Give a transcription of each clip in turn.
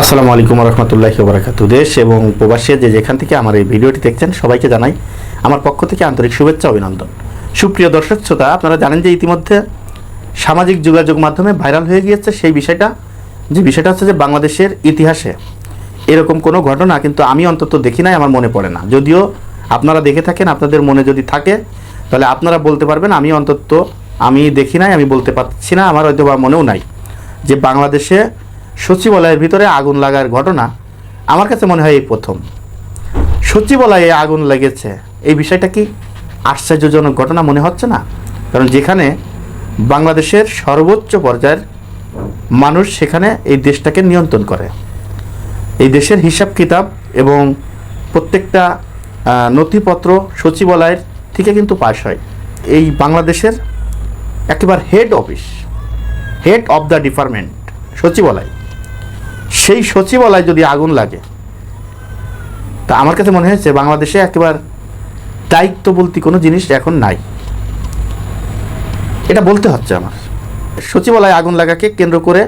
আসসালামু আলাইকুম রহমতুল্লাহি ওবরাকাত দেশ এবং প্রবাসী যে যেখান থেকে আমার এই ভিডিওটি দেখছেন, সবাইকে জানাই আমার পক্ষ থেকে আন্তরিক শুভেচ্ছা অভিনন্দন। সুপ্রিয় দর্শক শ্রোতা, আপনারা জানেন যে ইতিমধ্যে সামাজিক যোগাযোগ মাধ্যমে ভাইরাল হয়ে গিয়েছে সেই বিষয়টা, যে বিষয়টা হচ্ছে যে বাংলাদেশের ইতিহাসে এরকম কোনো ঘটনা কিন্তু আমি অন্তত দেখি নাই, আমার মনে পড়ে না। যদিও আপনারা দেখে থাকেন, আপনাদের মনে যদি থাকে, তাহলে আপনারা বলতে পারবেন, আমি অন্তত আমি দেখি নাই, আমি বলতে পারছি না, আমার হয়তো বা মনেও নাই যে বাংলাদেশে সচিবালয়ের ভিতরে আগুন লাগার ঘটনা আমার কাছে মনে হয় এই প্রথম। সচিবালয়ে আগুন লেগেছে, এই বিষয়টা কি আশ্চর্যজনক ঘটনা মনে হচ্ছে না? কারণ যেখানে বাংলাদেশের সর্বোচ্চ পর্যায়ের মানুষ সেখানে এই দেশটাকে নিয়ন্ত্রণ করে। এই দেশের হিসাব কিতাব এবং প্রত্যেকটা নথিপত্র সচিবালয়ের থেকে কিন্তু পাস হয়। এই বাংলাদেশের একেবারে head office head of the department সচিবালয়। সেই সচিবালয় যদি আগুন লাগে, তা আমার কাছে মনে হয়েছে বাংলাদেশে একেবারে দায়িত্ব বলতে কোনো জিনিস এখন নাই। এটা বলতে হচ্ছে আমার। সচিবালয়ে আগুন লাগাকে কেন্দ্র করে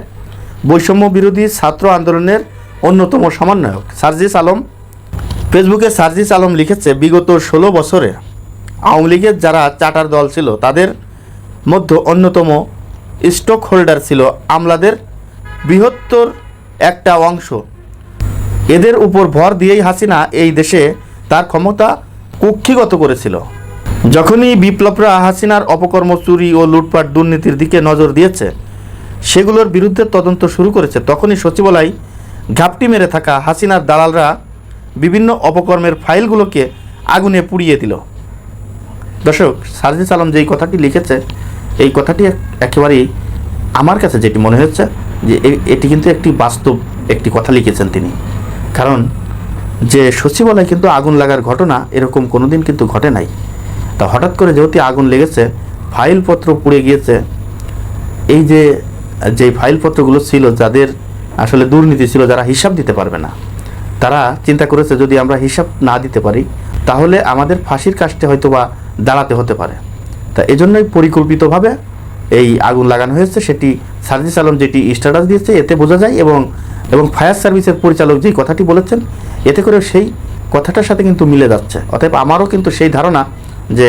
বৈষম্য বিরোধী ছাত্র আন্দোলনের অন্যতম সমন্বয়ক সার্জিস আলম ফেসবুকে সার্জিস আলম লিখেছে, বিগত ষোলো বছরে আওয়ামী লীগের যারা চার্টার দল ছিল, তাদের মধ্যে অন্যতম স্টক হোল্ডার ছিল আমলাদের বৃহত্তর একটা অংশ। এদের উপর ভর দিয়েই হাসিনা এই দেশে তার ক্ষমতা কুক্ষিগত করেছিল। যখনই বিপ্লবরা হাসিনার অপকর্ম, চুরি ও লুটপাট দুর্নীতির দিকে নজর দিয়েছে, সেগুলোর বিরুদ্ধে তদন্ত শুরু করেছে, তখনই সচিবালয় ঘাপটি মেরে থাকা হাসিনার দালালরা বিভিন্ন অপকর্মের ফাইলগুলোকে আগুনে পুড়িয়ে দিল। দর্শক, সার্জিস আলম যেই কথাটি লিখেছে, এই কথাটি একেবারেই আমার কাছে যেটি মনে হচ্ছে যে এটি কিন্তু একটি বাস্তব একটি কথা লিখেছেন তিনি। কারণ যে সচিবালয় কিন্তু আগুন লাগার ঘটনা এরকম কোনো দিন কিন্তু ঘটে নাই। তা হঠাৎ করে যেহেতু আগুন লেগেছে, ফাইলপত্র পুড়ে গিয়েছে, এই যে যে ফাইলপত্রগুলো ছিল যাদের আসলে দুর্নীতি ছিল যারা হিসাব দিতে পারবে না, তারা চিন্তা করেছে যদি আমরা হিসাব না দিতে পারি, তাহলে আমাদের ফাঁসির কাজটা হয়তো বা দাঁড়াতে হতে পারে। তা এজন্যই পরিকল্পিতভাবে এই আগুন লাগানো হয়েছে, সেটি সার্জিস আলম যেটি স্ট্যাটাস দিয়েছে, এতে বোঝা যায় এবং এবং ফায়ার সার্ভিসের পরিচালক যেই কথাটি বলেছেন, এতে করে সেই কথাটার সাথে কিন্তু মিলে যাচ্ছে। অতএব আমারও কিন্তু সেই ধারণা যে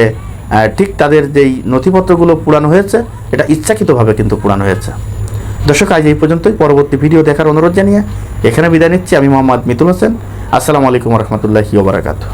ঠিক তাদের যেই নথিপত্রগুলো পুরানো হয়েছে, এটা ইচ্ছাকৃতভাবে কিন্তু পুরানো হয়েছে। দর্শক, আজ এই পর্যন্তই। পরবর্তী ভিডিও দেখার অনুরোধ জানিয়ে এখানে বিদায় নিচ্ছি। আমি মোহাম্মদ মিতুল হোসেন। আসসালামু আলাইকুম রহমতুল্লাহি ওবরাকাতু